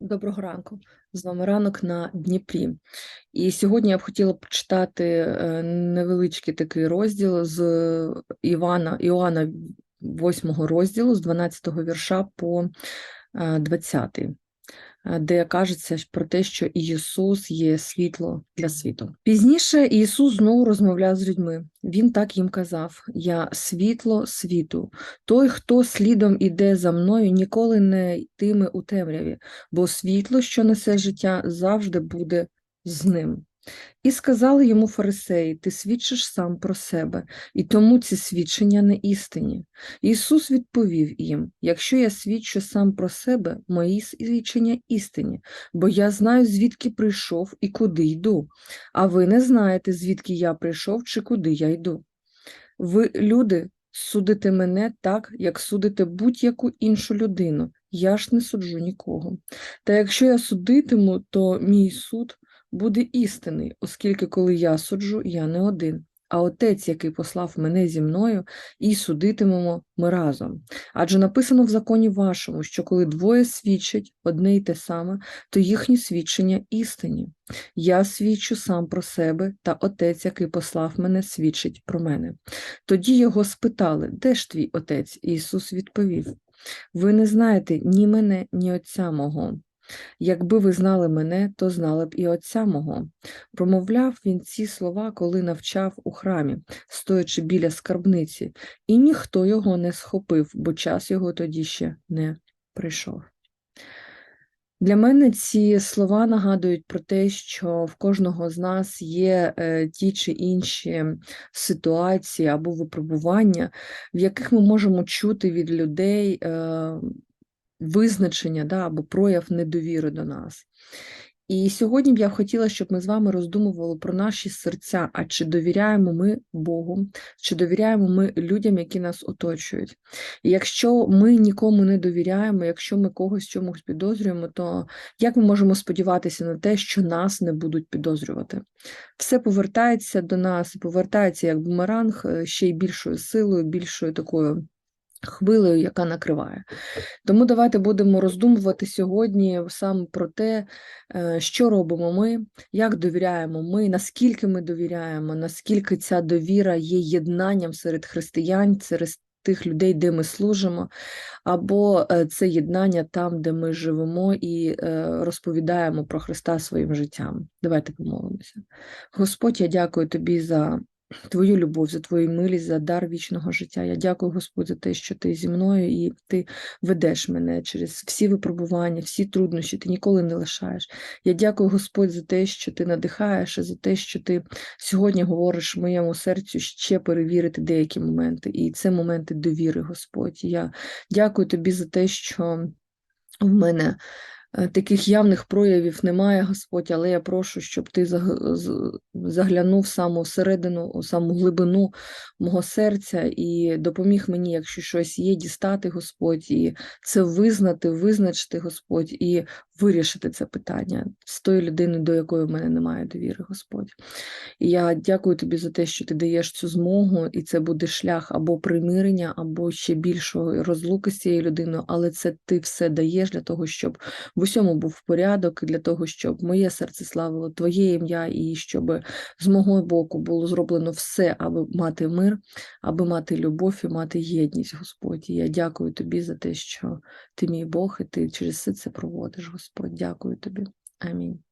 Доброго ранку. З вами ранок на Дніпрі. І сьогодні я б хотіла почитати е, невеличкий такий розділ з Івана, Іоанна 8 розділу, з 12 вірша по е, 20, е, де кажеться про те, що Ісус є світло для світу. Пізніше Ісус знову розмовляв з людьми. Він так їм казав: Я світло світу. Той, хто слідом іде за мною, ніколи не йтиме у темряві, бо світло, що несе життя, завжди буде з ним. І сказали йому фарисеї: Ти свідчиш сам про себе, і тому ці свідчення не істинні. Ісус відповів їм: Якщо я свідчу сам про себе, мої свідчення істинні, бо я знаю, звідки прийшов і куди йду, а ви не знаєте, звідки я прийшов чи куди я йду. Ви, люди, судите мене так, як судите будь-яку іншу людину. Я ж не суджу нікого. Та якщо я судитиму, то мій суд буде істинний, оскільки коли я суджу, я не один. А отець, який послав мене зі мною, і судитимемо ми разом. Адже написано в законі вашому, що коли двоє свідчать одне й те саме, то їхні свідчення істинні. Я свідчу сам про себе, та отець, який послав мене, свідчить про мене. Тоді його спитали, де ж твій отець? І Ісус відповів: Ви не знаєте ні мене, ні отця мого. Якби ви знали мене, то знали б і отця мого. Промовляв він ці слова, коли навчав у храмі, стоячи біля скарбниці, і ніхто його не схопив, бо час його тоді ще не прийшов. Для мене ці слова нагадують про те, що в кожного з нас є е, ті чи інші ситуації або випробування, в яких ми можемо чути від людей е, визначення да, або прояв недовіри до нас. І сьогодні б я хотіла, щоб ми з вами роздумували про наші серця, а чи довіряємо ми Богу, чи довіряємо ми людям, які нас оточують. І якщо ми нікому не довіряємо, якщо ми когось чомусь підозрюємо, то як ми можемо сподіватися на те, що нас не будуть підозрювати? Все повертається до нас, повертається як бумеранг е, ще й більшою силою, більшою такою хвилею, яка накриває. Тому давайте будемо роздумувати сьогодні саме про те, е, що робимо ми, як довіряємо ми, наскільки ми довіряємо, наскільки ця довіра є єднанням серед християн, серед тих людей, де ми служимо, або е, це єднання там, де ми живемо і е, розповідаємо про Христа своїм життям. Давайте помолимося. Господь, я дякую тобі за Твою любов, за твою милість, за дар вічного життя. Я дякую, Господь, за те, що ти зі мною і ти ведеш мене через всі випробування, всі труднощі, ти ніколи не лишаєш. Я дякую, Господь, за те, що ти надихаєш, і за те, що ти сьогодні говориш моєму серцю ще перевірити деякі моменти. І це моменти довіри, Господь. Я дякую тобі за те, що в мене. Е, таких явних проявів немає, Господь, але я прошу, щоб ти заглянув саму всередину, у саму глибину мого серця і допоміг мені, якщо щось є, дістати, Господь, і це визнати, визначити, Господь, і вирішити це питання з тої людини, до якої в мене немає довіри, Господь. І я дякую тобі за те, що ти даєш цю змогу, і це буде шлях або примирення, або ще більшої розлуки з цією людиною, але це ти все даєш для того, щоб в усьому був порядок, для того, щоб моє серце славило Твоє ім'я, і щоб з мого боку було зроблено все, аби мати мир, аби мати любов і мати єдність, Господь. І я дякую тобі за те, що ти мій Бог, і ти через все це проводиш, Господь. Дякую тобі. Амінь.